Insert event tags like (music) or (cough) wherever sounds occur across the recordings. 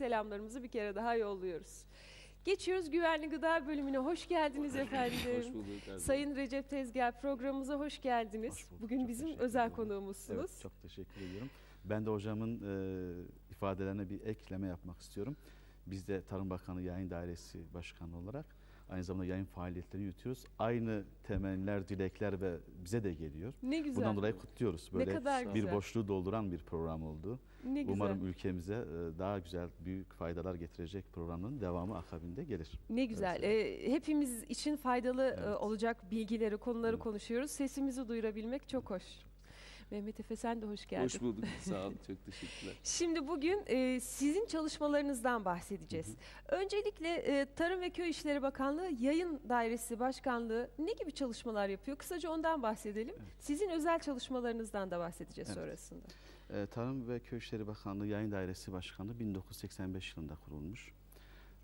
selamlarımızı bir kere daha yolluyoruz. Geçiyoruz güvenli gıda bölümüne. Hoş geldiniz efendim. Hoş bulduk. Erdoğan. Sayın Recep Tezgah programımıza hoş geldiniz. Hoş bulduk, Bugün çok bizim teşekkür özel ederim. konuğumuzsunuz. Evet, çok teşekkür ediyorum. Ben de hocamın e, ifadelerine bir ekleme yapmak istiyorum. Biz de Tarım Bakanı Yayın Dairesi Başkanı olarak aynı zamanda yayın faaliyetlerini yürütüyoruz. Aynı temenniler, dilekler ve bize de geliyor. Ne güzel. Bundan dolayı kutluyoruz. Ne Böyle kadar bir güzel. boşluğu dolduran bir program oldu. ne güzel. Umarım ülkemize e, daha güzel, büyük faydalar getirecek programın devamı akabinde gelir. Ne güzel. Ee, hepimiz için faydalı e, Evet. olacak bilgileri, konuları Evet. konuşuyoruz. Sesimizi duyurabilmek çok hoş. Mehmet Efe sen de hoş geldin. Hoş bulduk. Sağ olun. Çok teşekkürler. (laughs) Şimdi bugün e, sizin çalışmalarınızdan bahsedeceğiz. Öncelikle e, Tarım ve Köy İşleri Bakanlığı Yayın Dairesi Başkanlığı ne gibi çalışmalar yapıyor? Kısaca ondan bahsedelim. Evet. Sizin özel çalışmalarınızdan da bahsedeceğiz Evet. sonrasında. E, Tarım ve Köy İşleri Bakanlığı Yayın Dairesi Başkanlığı 1985 yılında kurulmuş.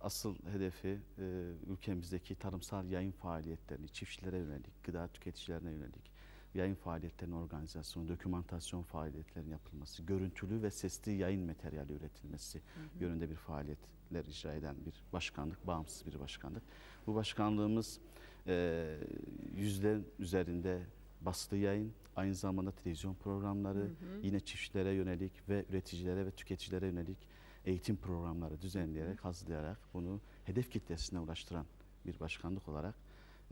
Asıl hedefi e, ülkemizdeki tarımsal yayın faaliyetlerini çiftçilere yönelik, gıda tüketicilerine yönelik yayın faaliyetlerinin organizasyonu, dokümantasyon faaliyetlerinin yapılması, görüntülü ve sesli yayın materyali üretilmesi yönünde bir faaliyetler icra eden bir başkanlık, bağımsız bir başkanlık. Bu başkanlığımız e, yüzden üzerinde basılı yayın, aynı zamanda televizyon programları, yine çiftçilere yönelik ve üreticilere ve tüketicilere yönelik eğitim programları düzenleyerek, hazırlayarak bunu hedef kitlesine ulaştıran bir başkanlık olarak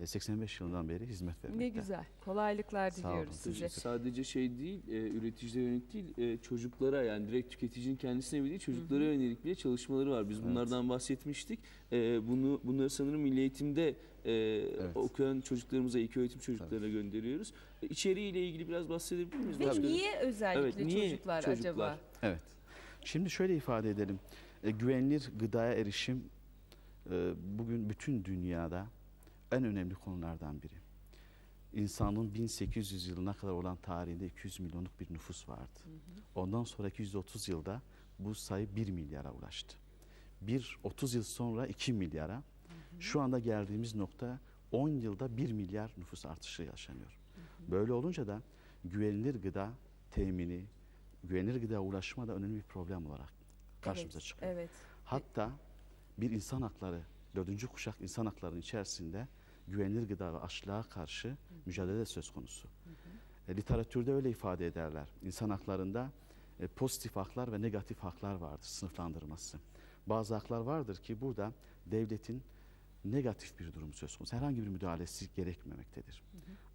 85 yılından beri hizmet vermekte. Ne güzel. Kolaylıklar Sağ olun, diliyoruz size. Sadece şey değil, e, üreticilere yönelik değil, e, çocuklara yani direkt tüketicinin kendisine bile değil, çocuklara yönelik bile çalışmaları var. Biz Evet. bunlardan bahsetmiştik. E, bunu bunları sanırım milli eğitimde e, okuyan çocuklarımıza, ilk öğretim çocuklarına gönderiyoruz. E, içeriğiyle ilgili biraz bahsedebilir miyiz? Ve başkanım? niye özellikle Evet, niye çocuklar, çocuklar? acaba? Evet. Şimdi şöyle ifade edelim. E, güvenilir gıdaya erişim e, bugün bütün dünyada en önemli konulardan biri. İnsanlığın 1800 yılına kadar olan tarihinde 200 milyonluk bir nüfus vardı. Ondan sonraki 130 yılda bu sayı 1 milyara ulaştı. Bir 30 yıl sonra 2 milyara. Şu anda geldiğimiz nokta 10 yılda 1 milyar nüfus artışı yaşanıyor. Böyle olunca da güvenilir gıda temini, güvenilir gıdaya ulaşma da önemli bir problem olarak karşımıza evet, çıkıyor. Evet. Hatta bir insan hakları, dördüncü kuşak insan haklarının içerisinde güvenilir gıda ve açlığa karşı mücadele de söz konusu. E, literatürde öyle ifade ederler. İnsan haklarında e, pozitif haklar ve negatif haklar vardır sınıflandırması. Bazı haklar vardır ki burada devletin negatif bir durum söz konusu. Herhangi bir müdahalesi gerekmemektedir.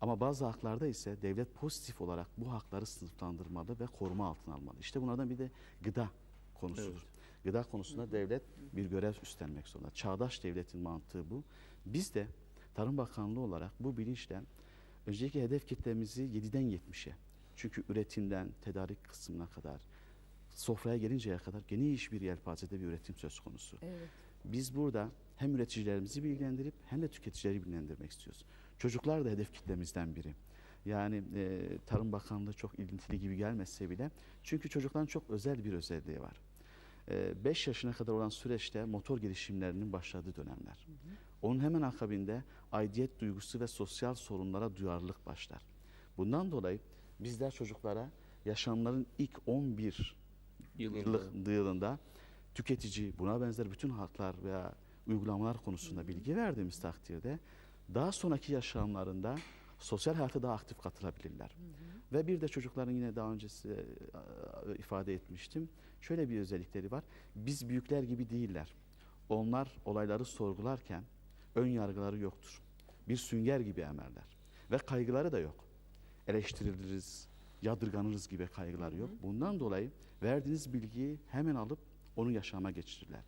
Ama bazı haklarda ise devlet pozitif olarak bu hakları sınıflandırmalı ve koruma altına almalı. İşte bunlardan bir de gıda konusudur. Gıda konusunda devlet bir görev üstlenmek zorunda. Çağdaş devletin mantığı bu. Biz de Tarım Bakanlığı olarak bu bilinçle önceki hedef kitlemizi 7'den 70'e çünkü üretimden tedarik kısmına kadar sofraya gelinceye kadar geniş bir yelpazede bir üretim söz konusu. Evet. Biz burada hem üreticilerimizi bilgilendirip hem de tüketicileri bilgilendirmek istiyoruz. Çocuklar da hedef kitlemizden biri. Yani e, Tarım Bakanlığı çok ilintili gibi gelmese bile çünkü çocukların çok özel bir özelliği var. 5 yaşına kadar olan süreçte motor girişimlerinin başladığı dönemler. Onun hemen akabinde aidiyet duygusu ve sosyal sorunlara duyarlılık başlar. Bundan dolayı bizler çocuklara yaşamların ilk 11 Yılında. yıllık yılında tüketici buna benzer bütün haklar veya uygulamalar konusunda bilgi verdiğimiz takdirde daha sonraki yaşamlarında sosyal hayata daha aktif katılabilirler. Ve bir de çocukların yine daha öncesi e, ifade etmiştim. Şöyle bir özellikleri var. Biz büyükler gibi değiller. Onlar olayları sorgularken ön yargıları yoktur. Bir sünger gibi emerler. Ve kaygıları da yok. Eleştiriliriz, yadırganırız gibi kaygıları yok. Bundan dolayı verdiğiniz bilgiyi hemen alıp onu yaşama geçirirler.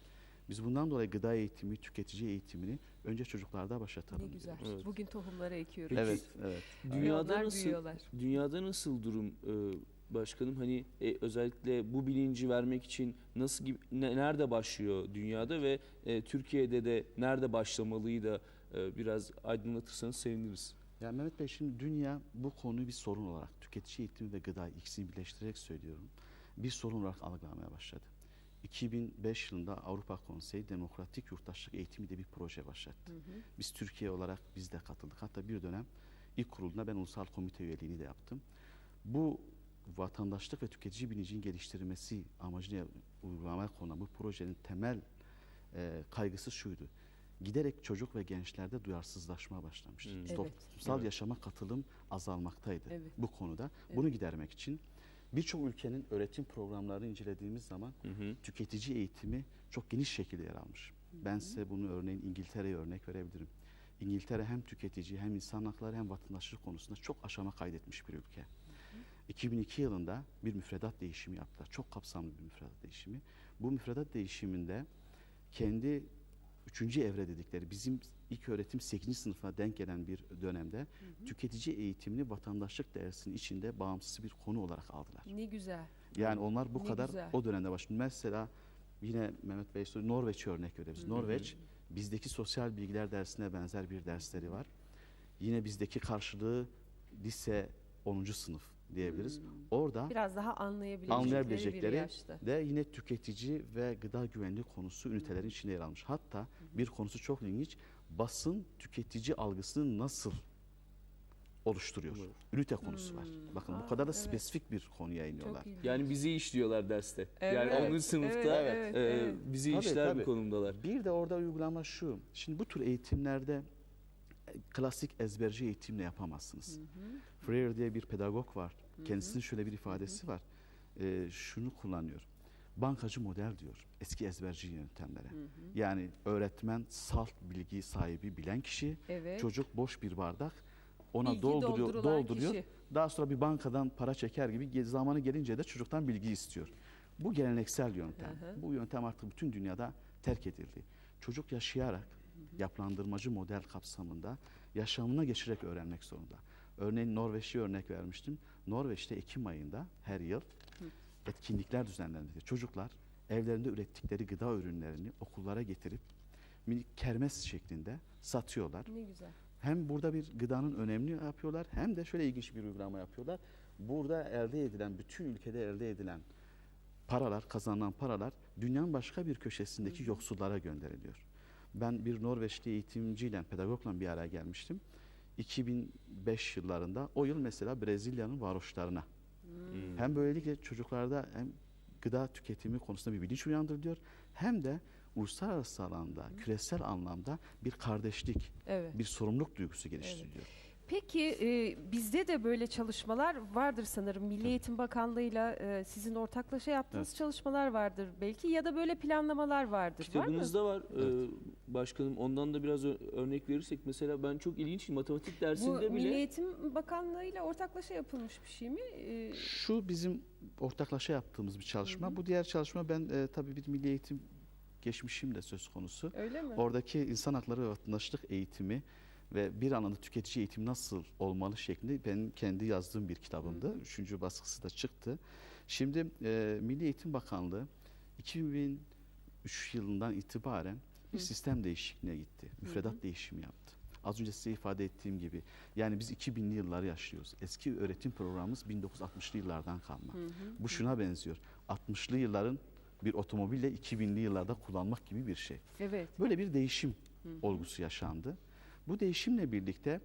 Biz bundan dolayı gıda eğitimi, tüketici eğitimini önce çocuklarda başlatalım. Ne güzel. Evet. Bugün tohumları ekiyoruz. Evet, evet. Ve Dünyada onlar nasıl büyüyorlar. dünyada nasıl durum e, başkanım? Hani e, özellikle bu bilinci vermek için nasıl gibi ne- nerede başlıyor dünyada ve e, Türkiye'de de nerede başlamalıyı da e, biraz aydınlatırsanız seviniriz. Yani Mehmet Bey şimdi dünya bu konuyu bir sorun olarak tüketici eğitimi ve gıda ikisini birleştirerek söylüyorum. Bir sorun olarak algılamaya başladı. 2005 yılında Avrupa Konseyi Demokratik Yurttaşlık Eğitimi de bir proje başlattı. Biz Türkiye olarak biz de katıldık. Hatta bir dönem ilk kurulunda ben ulusal komite üyeliğini de yaptım. Bu vatandaşlık ve tüketici bilincinin geliştirilmesi amacıyla uygulamaya konulan bu projenin temel e, kaygısı şuydu. Giderek çocuk ve gençlerde duyarsızlaşma başlamıştı. Hmm. Evet. Toplumsal Evet. yaşama katılım azalmaktaydı Evet. bu konuda. Evet. Bunu gidermek için birçok ülkenin öğretim programlarını incelediğimiz zaman Hı hı. tüketici eğitimi çok geniş şekilde yer almış. Ben size bunu örneğin İngiltere'ye örnek verebilirim. İngiltere hem tüketici hem insan hakları hem vatandaşlık konusunda çok aşama kaydetmiş bir ülke. 2002 yılında bir müfredat değişimi yaptılar. Çok kapsamlı bir müfredat değişimi. Bu müfredat değişiminde kendi üçüncü evre dedikleri bizim ilk öğretim 8. sınıfa denk gelen bir dönemde tüketici eğitimini vatandaşlık dersinin içinde bağımsız bir konu olarak aldılar. Ne güzel. Yani onlar bu Ne kadar güzel. o dönemde başladı. Mesela yine Mehmet Bey söyledi Norveç'e örnek verebiliriz. Norveç bizdeki sosyal bilgiler dersine benzer bir dersleri var. Yine bizdeki karşılığı lise 10. sınıf diyebiliriz. Orada Biraz daha anlayabilecekleri, Anlayabilecekleri bir yaşta. de yine tüketici ve gıda güvenliği konusu ünitelerin içinde yer almış. Hatta bir konusu çok ilginç. Basın tüketici algısını nasıl oluşturuyor? Evet. Ünite konusu var. Hmm. Bakın Aa, bu kadar da evet. spesifik bir konuya iniyorlar. Yani bizi işliyorlar derste. Evet, yani 10. sınıfta evet, e, evet. bizi Tabii, işler tabii. bir konumdalar. Bir de orada uygulama şu. Şimdi bu tür eğitimlerde klasik ezberci eğitimle yapamazsınız. Freire diye bir pedagog var. Kendisinin şöyle bir ifadesi var. Ee, şunu kullanıyor. Bankacı model diyor. Eski ezberci yöntemlere. Yani öğretmen salt bilgi sahibi bilen kişi, Evet. çocuk boş bir bardak ona Bilgi dolduruyor, dolduruyor. kişi. Daha sonra bir bankadan para çeker gibi zamanı gelince de çocuktan bilgi istiyor. Bu geleneksel yöntem. Hı hı. Bu yöntem artık bütün dünyada terk edildi. Çocuk yaşayarak yapılandırmacı model kapsamında yaşamına geçirerek öğrenmek zorunda. Örneğin Norveç'i örnek vermiştim. Norveç'te Ekim ayında her yıl etkinlikler düzenlenir. Çocuklar evlerinde ürettikleri gıda ürünlerini okullara getirip minik kermes şeklinde satıyorlar. Ne güzel. Hem burada bir gıdanın önemli yapıyorlar hem de şöyle ilginç bir uygulama yapıyorlar. Burada elde edilen, bütün ülkede elde edilen paralar, kazanılan paralar dünyanın başka bir köşesindeki yoksullara gönderiliyor. Ben bir Norveçli eğitimciyle, pedagogla bir araya gelmiştim. 2005 yıllarında o yıl mesela Brezilya'nın varoşlarına Hmm. hem böylelikle çocuklarda hem gıda tüketimi konusunda bir bilinç uyandırılıyor hem de uluslararası alanda, küresel anlamda bir kardeşlik, Evet. bir sorumluluk duygusu geliştiriliyor. Peki e, bizde de böyle çalışmalar vardır sanırım. Milli Eğitim Bakanlığı'yla e, sizin ortaklaşa yaptığınız çalışmalar vardır belki ya da böyle planlamalar vardır. Var mı? Kitabınızda var, Evet. e, başkanım. Ondan da biraz ö- örnek verirsek mesela ben çok ilginç matematik Bu dersinde Milli bile Eğitim Bakanlığı'yla ortaklaşa yapılmış bir şey mi? E, Şu bizim ortaklaşa yaptığımız bir çalışma. Bu diğer çalışma ben e, tabii bir milli eğitim geçmişim de söz konusu. öyle mi? Oradaki insan hakları ve vatandaşlık eğitimi ve bir anlamda tüketici eğitim nasıl olmalı şeklinde benim kendi yazdığım bir kitabımdı. Üçüncü baskısı da çıktı. Şimdi e, Milli Eğitim Bakanlığı 2003 yılından itibaren bir Hı. sistem değişikliğine gitti. Müfredat değişimi yaptı. Az önce size ifade ettiğim gibi yani biz 2000'li yılları yaşıyoruz. Eski öğretim programımız 1960'lı yıllardan kalma. Hı hı. Bu şuna benziyor. 60'lı yılların bir otomobille 2000'li yıllarda kullanmak gibi bir şey. Evet. Böyle bir değişim Hı hı. olgusu yaşandı. Bu değişimle birlikte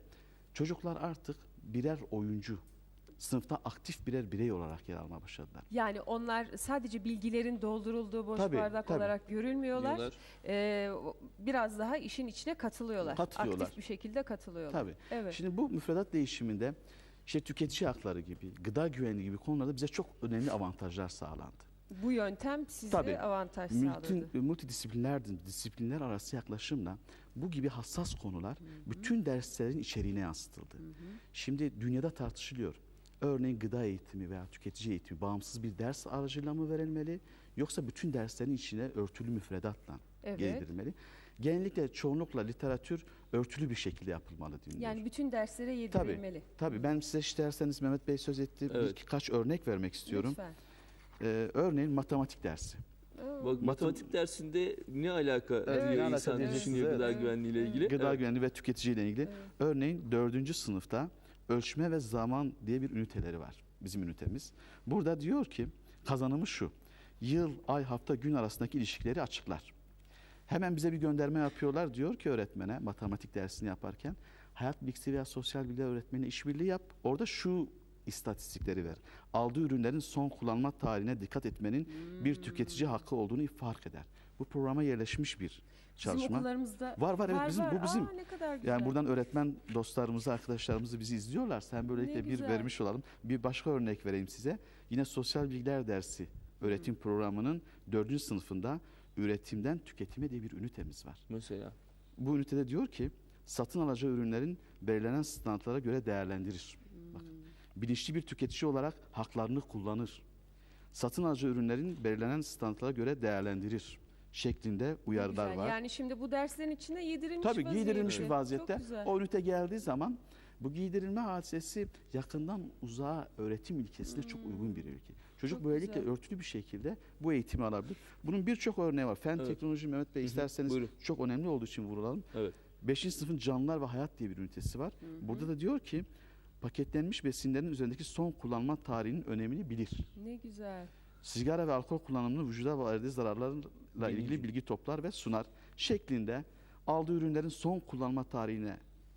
çocuklar artık birer oyuncu, sınıfta aktif birer birey olarak yer almaya başladılar. Yani onlar sadece bilgilerin doldurulduğu boş Tabii, bardak tabii. olarak görülmüyorlar. diyorlar. E, o- biraz daha işin içine katılıyorlar. Katılıyorlar. Aktif bir şekilde katılıyorlar. Tabii. Evet. Şimdi bu müfredat değişiminde işte tüketici hakları gibi, gıda güvenliği gibi konularda bize çok önemli avantajlar sağlandı. Bu yöntem size Tabii. avantaj sağladı. Multidisiplinler, disiplinler arası yaklaşımla bu gibi hassas konular bütün derslerin içeriğine yansıtıldı. Şimdi dünyada tartışılıyor. Örneğin gıda eğitimi veya tüketici eğitimi bağımsız bir ders aracılığıyla mı verilmeli yoksa bütün derslerin içine örtülü müfredatla Evet. geldirilmeli? Genellikle çoğunlukla literatür örtülü bir şekilde yapılmalı deniliyor. Yani bütün derslere yedirilmeli. Tabii ben size isterseniz Mehmet Bey söz etti. Evet. Birkaç örnek vermek istiyorum. Lütfen. Ee, örneğin matematik dersi. Bak matematik dersinde ne alaka Evet, alaka insan düşünüyor evet. gıda Evet. güvenliği ile ilgili. Gıda Evet. güvenliği ve tüketici ile ilgili. Evet. Örneğin dördüncü sınıfta ölçme ve zaman diye bir üniteleri var. Bizim ünitemiz. Burada diyor ki kazanımı şu. Yıl, ay, hafta, gün arasındaki ilişkileri açıklar. Hemen bize bir gönderme yapıyorlar. Diyor ki öğretmene matematik dersini yaparken hayat bilgisi veya sosyal bilgiler öğretmeni işbirliği yap. Orada şu istatistikleri verir. Aldığı ürünlerin son kullanma tarihine dikkat etmenin bir tüketici hakkı olduğunu fark eder. Bu programa yerleşmiş bir Bizim çalışma. okullarımızda Var var evet bizim bu bizim. Aa, ne kadar güzel. Yani buradan öğretmen dostlarımızı, arkadaşlarımızı bizi izliyorlarsa hem böylelikle bir vermiş olalım. Bir başka örnek vereyim size. Yine sosyal bilgiler dersi öğretim programının dördüncü sınıfında üretimden tüketime diye bir ünitemiz var. Mesela. Bu ünitede diyor ki satın alacağı ürünlerin belirlenen standartlara göre değerlendirir. Bilinçli bir tüketici olarak haklarını kullanır. Satın alacağı ürünlerin belirlenen standartlara göre değerlendirir şeklinde uyarılar güzel. var. Yani şimdi bu derslerin içine yedirilmiş Tabii giydirilmiş bir vaziyette. vaziyette. O ünite geldiği zaman bu giydirilme hadisesi yakından uzağa öğretim ilkesine çok uygun bir ilke. Çocuk Çok böylelikle güzel. örtülü bir şekilde bu eğitimi alabilir. Bunun birçok örneği var. Fen Evet. teknoloji Mehmet Bey Hı hı, isterseniz buyurun. çok önemli olduğu için vurgulalım. Evet. 5. sınıfın canlılar ve hayat diye bir ünitesi var. Burada da diyor ki paketlenmiş besinlerin üzerindeki son kullanma tarihinin önemini bilir. Ne güzel. Sigara ve alkol kullanımının vücuda verdiği zararlarla ilgili Bilinci. bilgi toplar ve sunar şeklinde aldığı ürünlerin son kullanma tarihine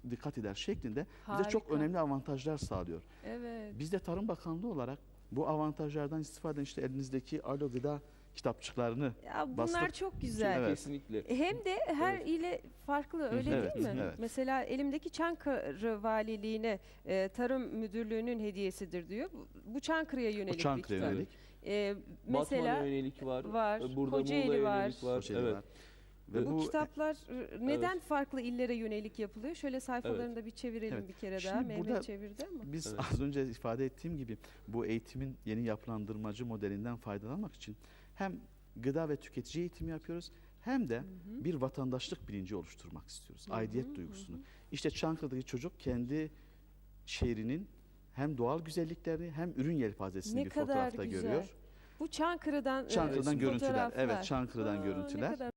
dikkat eder şeklinde bize çok Harika. önemli avantajlar sağlıyor. Evet. Biz de Tarım Bakanlığı olarak bu avantajlardan istifade işte elinizdeki Alo Gıda kitapçıklarını Ya bunlar Bastık. çok güzel. Evet. Kesinlikle. Hem de her ile farklı öyle Evet, değil mi? evet. Mesela elimdeki Çankırı Valiliğine e, Tarım Müdürlüğü'nün hediyesidir diyor. Bu, bu Çankırı'ya yönelik bir Çankırı'ya kitap. yönelik E, Batman'a mesela yönelik var. var, e, Burada Kocaeli Muğla'ya var. yönelik var. Kocaeli evet. var. Ve bu, bu kitaplar e, neden farklı illere yönelik yapılıyor? Şöyle sayfalarını da bir çevirelim Evet. bir kere Şimdi daha. Mehmet çevirdi ama. Biz Evet. az önce ifade ettiğim gibi bu eğitimin yeni yapılandırmacı modelinden faydalanmak için hem gıda ve tüketici eğitimi yapıyoruz hem de bir vatandaşlık bilinci oluşturmak istiyoruz. Hı hı, Aidiyet hı duygusunu. İşte Çankırı'daki çocuk kendi şehrinin hem doğal güzelliklerini hem ürün yelpazesini Ne bir fotoğrafta güzel. görüyor. Bu Çankırı'dan, e, Çankırı'dan görüntüler. fotoğraflar. Evet, Çankırı'dan Aa, görüntüler.